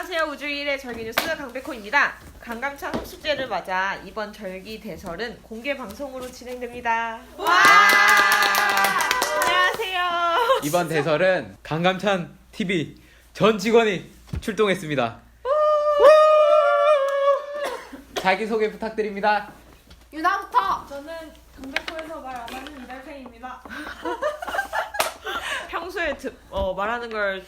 안녕하세요. 우주일의 절기 뉴스 강백호입니다. 강강창 흡수제를 맞아 이번 절기 대설은 공개 방송으로 진행됩니다. 와! 안녕하세요. 이번 대설은 강감찬 TV 전 직원이 출동했습니다. 자기 소개 부탁드립니다. 유나부터 저는 강백호에서 말 안 하는 이달팽입니다. 평소에 드- 어, 말하는 걸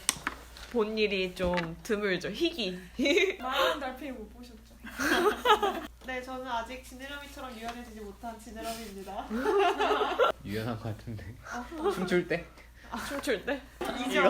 본 일이 좀 드물죠. 희귀. 말하는 달팽이 못 보셨죠? 네, 저는 아직 지느러미처럼 유연해지지 못한 지느러미입니다. 유연한 것 같은데 춤출 때 춤출 때. 이죠?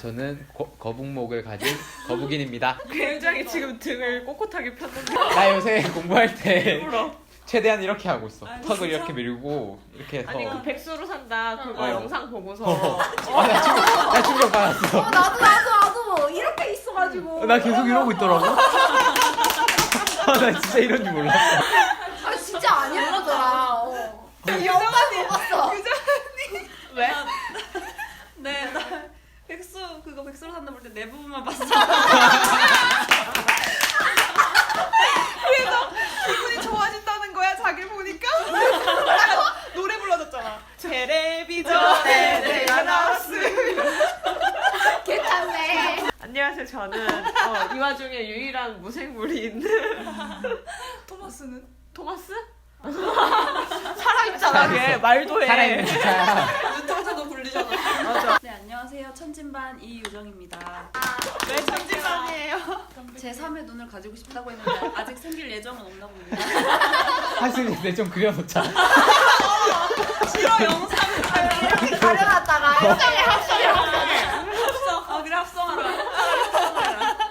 저는 거, 거북목을 가진 거북인입니다. 굉장히 지금 등을 꼿꼿하게 폈는데. 나 요새 공부할 때 울어. 최대한 이렇게 하고 있어. 아, 턱을 진짜? 이렇게 밀고 이렇게 해서 아니 그 백수로 산다 그거 어. 영상 보고서 아, 나 충격, 나 충격 받았어. 어 나도 나도 나도 이렇게 있어가지고 나 계속 이러고 있더라고. 아, 나 진짜 이런 줄 몰랐어. 아 진짜 아니었더라 어. 이 오빠도 봤어 왜? 네, 나 백수 그거 백수로 산다 볼 때 내 부분만 봤어. 그래서 기분이 좋아진다는 거야 자기 보니까 노래 불러줬잖아. 텔레비전에 내가 나왔으면 괜찮네 안녕하세요 저는 어, 이 와중에 유일한 무생물이 있는 토마스는 토마스? 살아있잖아 걔 말도 해 살아있는 진짜야. 유통자도 굴리잖아. 맞아 네 안녕하세요 천진반 이유정입니다. 왜 천지만이에요 제 3의 눈을 가지고 싶다고 했는데 아직 생길 예정은 없나 봅니다. 사실 내좀 그려놓자. 싫어 영상 이렇게 가려놨다가 합성해 합성해 합성해 합성. 아 그래 합성하라.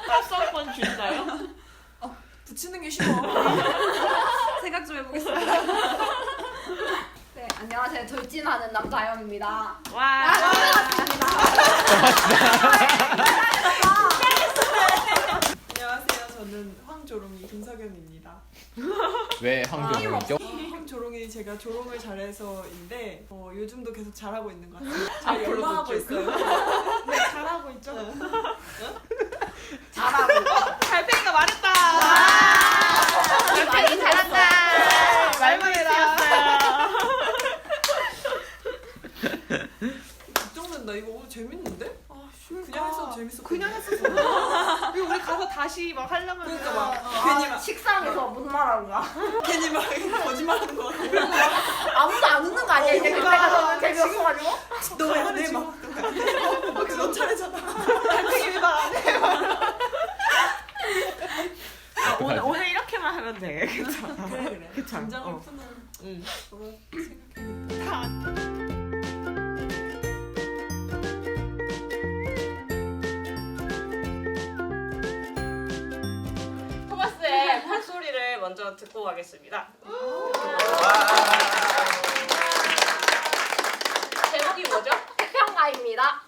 합성권 준다요? 붙이는 게 싫어. 생각 좀 해보겠습니다. 네 안녕하세요 돌진하는 남다영입니다 와아 반갑습니다 안녕하세요. 저는 황조롱이 김석연입니다. 왜 황정호이죠? 황조롱이 제가 조롱을 잘해서인데 어, 요즘도 계속 잘하고 있는 것 같아요. 잘 앞으로도 연마하고 쭉. 있어요. 네, 잘하고 있죠. 잘하고 달팽이가 말했다 많이 잘한다 말만 해라 걱정된다. 이거 오, 재밌는데? 아, 씨, 그냥 했어도 재밌어. 그냥 했었어 이거 우리 가서 다시 막 하려면 그러니까 막 아, 괜히 막 식상해서 무슨 말하는가 괜히 막 거짓말하는 거. 아무도 안 웃는 거 아니야 이제 그러니까. 그때가 너무 재미없어가지고 너왜 안 해? 막. 너 차례잖아. 달팽이 왜말안 해? 아, 오늘, 오늘 이렇게만 하면 돼 그래 그래. 그쵸? 긴장을 어. 푸는 응. 그거 가겠습니다. 제목이 뭐죠? 태평가입니다.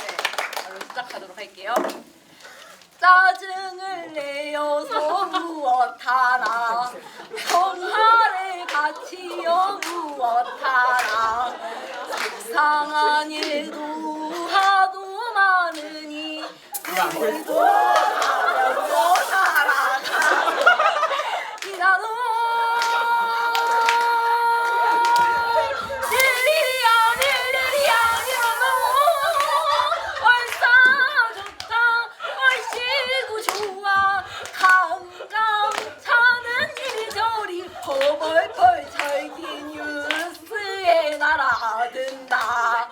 네, 바로 시작하도록 할게요. 짜증을 내어서 무엇하나 평화를 가치여 무엇하나 속상한 일도 하도 많으니 그래도 이리저리 벌벌벌 절기 뉴스에 날아든다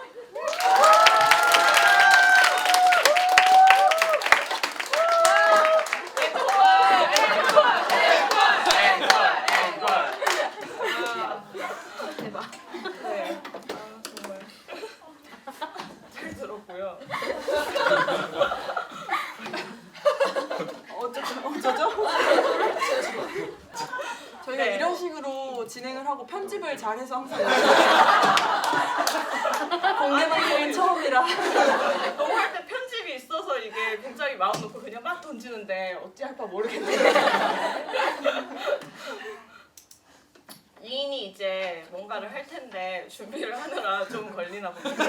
네. 아, 정말 잘 들었고요. 어쩌죠? 어쩌죠? 저희가 네. 이런 식으로 진행을 편집을 잘해서 항상 공개 방송은 처음이라 너무 할 때 편집이 있어서 이게 굉장히 마음 놓고 그냥 막 던지는데 어찌 할까 모르겠네. 미인이 이제 뭔가를 할 텐데 준비를 하느라 좀 걸리나 봅니다.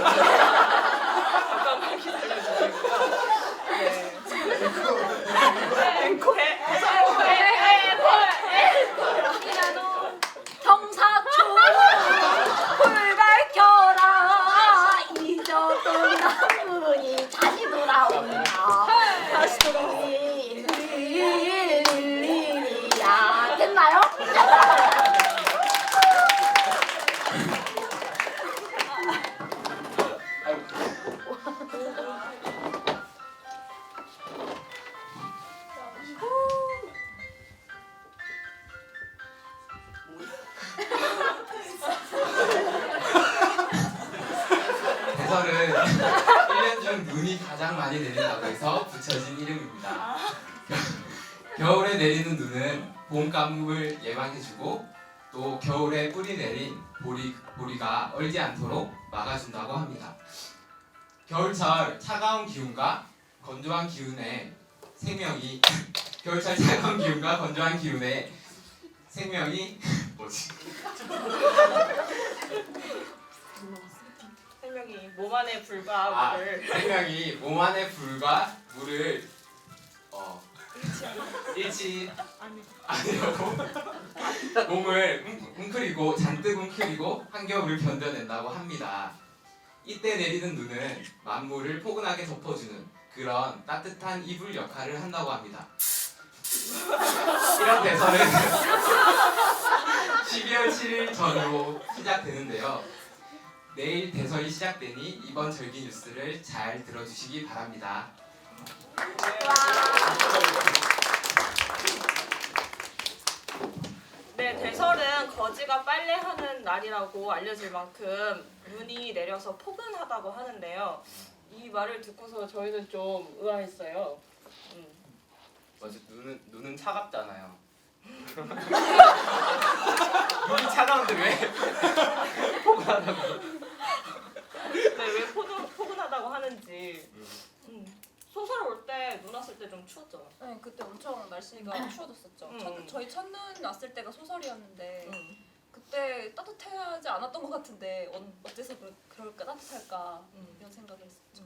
잠깐만 기다려주시고요. 네. 앵콜. 경 1년 중 눈이 가장 많이 내린다고 해서 붙여진 이름입니다. 겨울에 내리는 눈은 봄 가뭄을 예방해주고 또 겨울에 뿌리 내린 보리, 보리가 얼지 않도록 막아준다고 합니다. 겨울철 차가운 기운과 건조한 기운에 생명이 겨울철 차가운 기운과 건조한 기운에 생명이 뭐지? 생명이 몸 안에 불과 아, 물을 생명이 몸 안에 불과 물을 어 일치 아니라고 몸을 웅- 웅크리고 잔뜩 웅크리고 한겨울을 견뎌낸다고 합니다. 이때 내리는 눈은 만물을 포근하게 덮어주는 그런 따뜻한 이불 역할을 한다고 합니다. 이런 대선은 12월 7일 전후로 시작되는데요. 내일 대선이 시작되니 이번 절기 뉴스를 잘 들어주시기 바랍니다. 네, 대설은 거지가 빨래하는 날이라고 알려질 만큼 눈이 내려서 포근하다고 하는데요. 이 말을 듣고서 저희는 좀 의아했어요. 음. 맞아 눈은 눈은 차갑잖아요. 눈이 차가운데 왜 포근하다고? 네, 왜 포근, 포근하다고 하는지. 음. 소설 올 때 눈 왔을 때 좀 추웠죠. 네, 그때 엄청 날씨가 추워졌었죠. 음. 첫, 저희 첫눈 났을 때가 소설이었는데 음. 그때 따뜻하지 않았던 것 같은데 어, 어째서 그, 그럴까 따뜻할까 음. 이런 생각을 했었죠.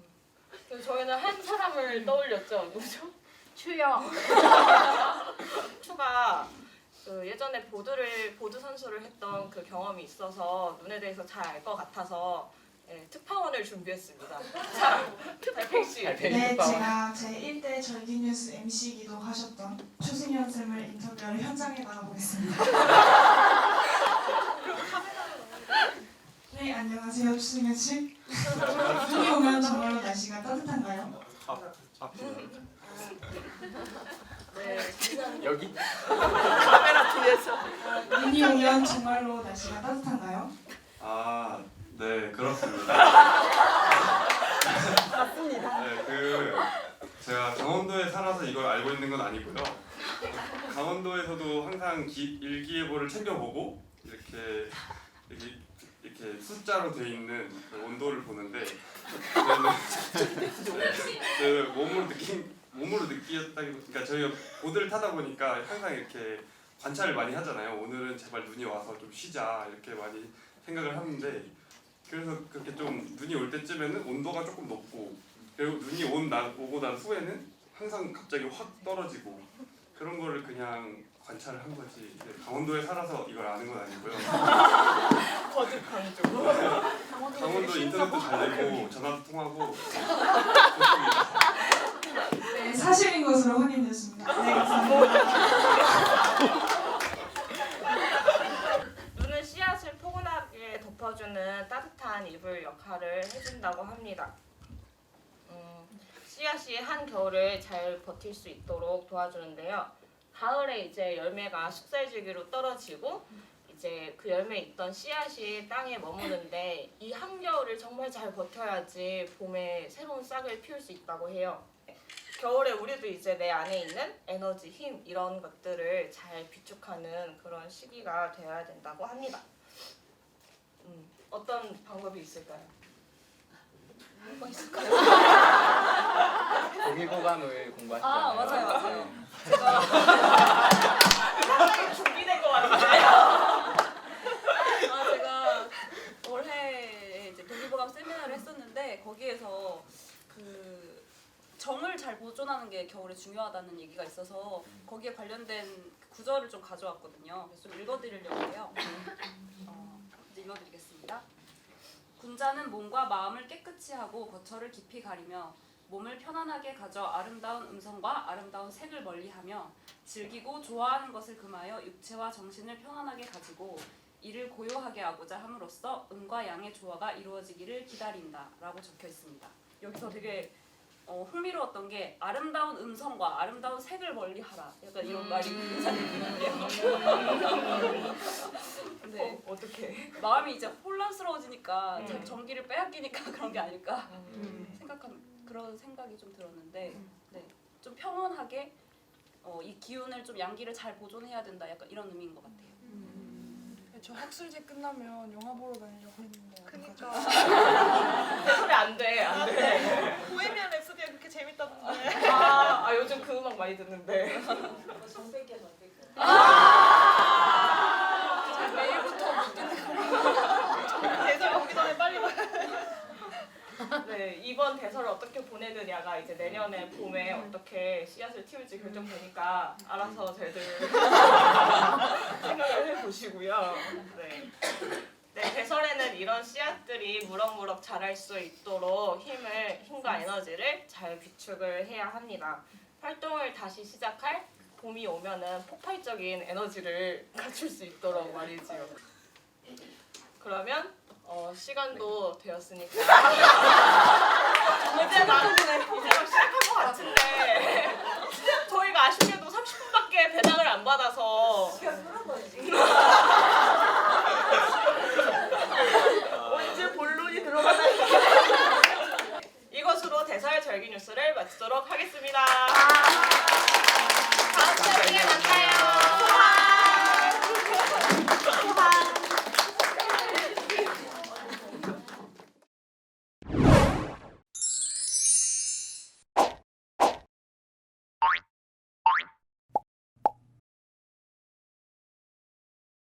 그래서 저희는 한 사람을 떠올렸죠. 누구죠? 추여 추가 그 예전에 보드를 보드 선수를 했던 그 경험이 있어서 눈에 대해서 잘 알 것 같아서 예, 특파원을 준비했습니다. 자, 달팽 씨. 네, 제가 제 1대 절기뉴스 MC이기도 하셨던 추승현 쌤을 인터뷰하러 현장에 나가보겠습니다. 네, 안녕하세요. 추승현 씨. 눈이 오면 정말로 날씨가 따뜻한가요? 네, 여기 카메라 뒤에서. 눈이 오면 정말로 날씨가 따뜻한가요? 아, 네, 그렇습니다. 맞습니다. 네, 그 제가 강원도에 살아서 이걸 알고 있는 건 아니고요. 강원도에서도 항상 기, 일기예보를 챙겨보고 이렇게 이렇게, 이렇게 숫자로 돼 있는 그 온도를 보는데 저는 네, 그 몸으로 느낀 몸으로 느끼었다기 그러니까 저희가 보드를 타다 보니까 항상 이렇게 관찰을 많이 하잖아요. 오늘은 제발 눈이 와서 좀 쉬자 이렇게 많이 생각을 하는데 그래서 그렇게 좀 눈이 올 때쯤에는 온도가 조금 높고 그리고 눈이 온 나, 오고 난 후에는 항상 갑자기 확 떨어지고 그런 거를 그냥 관찰을 한 거지 네, 강원도에 살아서 이걸 아는 건 아니고요 거듭 강조. 강원도 인터넷도 잘 되고 전화도 통하고 네, 사실인 것으로 확인됐습니다. 네, 감사합니다. 눈은 씨앗을 포근하게 덮어주는 따뜻한 이불 역할을 해준다고 합니다. 음, 씨앗이 한 겨울을 잘 버틸 수 있도록 도와주는데요. 가을에 이제 열매가 숙살지기로 떨어지고 이제 그 열매에 있던 씨앗이 땅에 머무는데 이 한겨울을 정말 잘 버텨야지 봄에 새로운 싹을 피울 수 있다고 해요. 겨울에 우리도 이제 내 안에 있는 에너지, 힘 이런 것들을 잘 비축하는 그런 시기가 되어야 된다고 합니다. 음, 어떤 방법이 있을까요? 뭐가 있을까요? 고기 고감을 공부하시잖아요. 아, 맞아요, 맞아요. 네. 제가 준비된 것 같은데요. 아, 제가 올해 이제 동기부감 세미나를 했었는데 거기에서 그 정을 잘 보존하는 게 겨울에 중요하다는 얘기가 있어서 거기에 관련된 그 구절을 좀 가져왔거든요. 그래서 좀 읽어드리려고 해요. 음. 어, 읽어드리겠습니다. 군자는 몸과 마음을 깨끗이 하고 거처를 깊이 가리며 몸을 편안하게 가져 아름다운 음성과 아름다운 색을 멀리하며 즐기고 좋아하는 것을 금하여 육체와 정신을 평안하게 가지고 이를 고요하게 하고자 함으로써 음과 양의 조화가 이루어지기를 기다린다라고 적혀 있습니다. 여기서 되게 어, 흥미로웠던 게 아름다운 음성과 아름다운 색을 멀리하라. 약간 이런 말이 인상이 드는데요. 네. 어, 어떻게? 마음이 이제 혼란스러워지니까 음. 자기 정기를 빼앗기니까 그런 게 아닐까 음. 생각한 그런 생각이 좀 들었는데 네. 좀 평온하게 어, 이 기운을 좀 양기를 잘 보존해야 된다. 약간 이런 의미인 것 같아요. 저 학술제 끝나면 영화 보러 다니려고 했는데. 그니까 소리 안 돼, 안 돼. 보헤미안 재밌다던데. 아, 아 요즘 그 음악 많이 듣는데. 대전 보기 전에 빨리 봐. 네, 이번 대설을 어떻게 보내느냐가 이제 내년에 봄에 어떻게 씨앗을 틔울지 결정되니까 알아서 저희들 생각을 해보시고요. 네. 네, 대설에는 이런 씨앗들이 무럭무럭 자랄 수 있도록 힘을, 힘과 에너지를 잘 비축을 해야 합니다. 활동을 다시 시작할 봄이 오면은 폭발적인 에너지를 갖출 수 있도록 말이지요. 그러면 어, 시간도 되었으니까. 이제 막 이제 막 시작할 것 같은데. 저희가 아쉽게도 30분밖에 배당을 안 받아서. 언제 절기 뉴스를 마치도록 하겠습니다. 아. 다음 시간에 만나요.